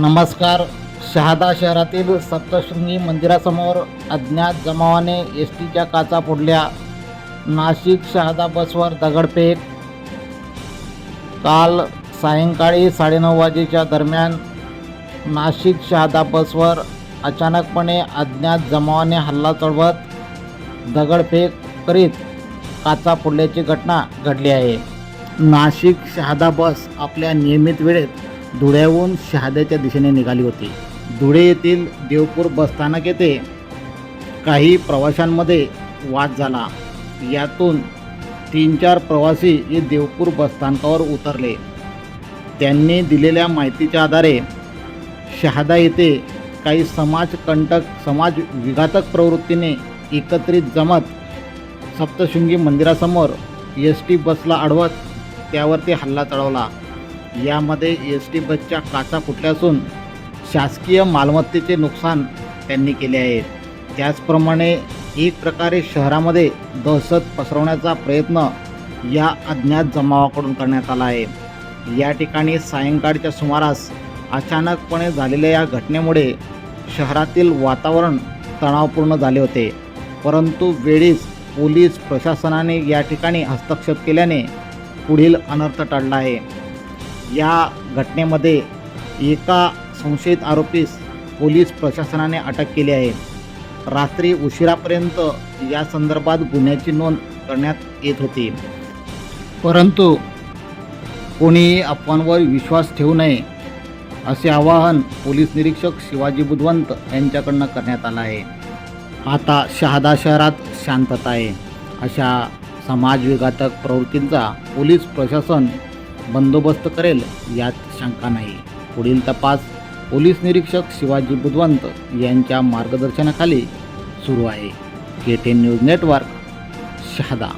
नमस्कार. शहादा शहरातील सप्तशृंगी मंदिरासमोर अज्ञात जमावाने एस टीच्या काचा फोडल्या. नाशिक शहादा बसवर दगडफेक. काल सायंकाळी साडेनऊ वाजेच्या दरम्यान नाशिक शहादा बसवर अचानकपणे अज्ञात जमावाने हल्ला चढवत दगडफेक करीत काचा फोडल्याची घटना घडली आहे. नाशिक शहादा बस आपल्या नियमित वेळेत धुळ्याहून शहाद्याच्या दिशेने निघाली होती. धुळे येथील देवपूर बसस्थानक येथे काही प्रवाशांमध्ये वाद झाला. यातून तीन चार प्रवासी हे देवपूर बसस्थानकावर उतरले. त्यांनी दिलेल्या माहितीच्या आधारे शहादा येथे काही समाजकंटक समाज विघातक प्रवृत्तीने एकत्रित जमत सप्तशृंगी मंदिरासमोर एस टी बसला अडवत त्यावरती हल्ला चढवला. यामध्ये एस टी बसच्या काचा फुटल्या असून शासकीय मालमत्तेचे नुकसान त्यांनी केले आहे. त्याचप्रमाणे एक प्रकारे शहरामध्ये दहशत पसरवण्याचा प्रयत्न या अज्ञात जमावाकडून करण्यात आला आहे. या ठिकाणी सायंकाळच्या सुमारास अचानकपणे झालेल्या या घटनेमुळे शहरातील वातावरण तणावपूर्ण झाले होते. परंतु वेळीच पोलीस प्रशासनाने या ठिकाणी हस्तक्षेप केल्याने पुढील अनर्थ टळला आहे. या घटनेमध्ये एका संशयित आरोपीस पोलीस प्रशासनाने अटक केली आहे. रात्री उशिरापर्यंत या संदर्भात गुन्ह्याची नोंद करण्यात येत होती. परंतु कोणीही अफवांवर विश्वास ठेवू नये असे आवाहन पोलीस निरीक्षक शिवाजी बुधवंत यांच्याकडनं करण्यात आलं आहे. आता शहादा शहरात शांतता आहे. अशा समाजविघातक प्रवृत्तींचा पोलीस प्रशासन बंदोबस्त करेल यात शंका नाही. पुढील तपास पोलीस निरीक्षक शिवाजी बुधवंत यांच्या मार्गदर्शनाखाली सुरू आहे. K ten news network Shahada.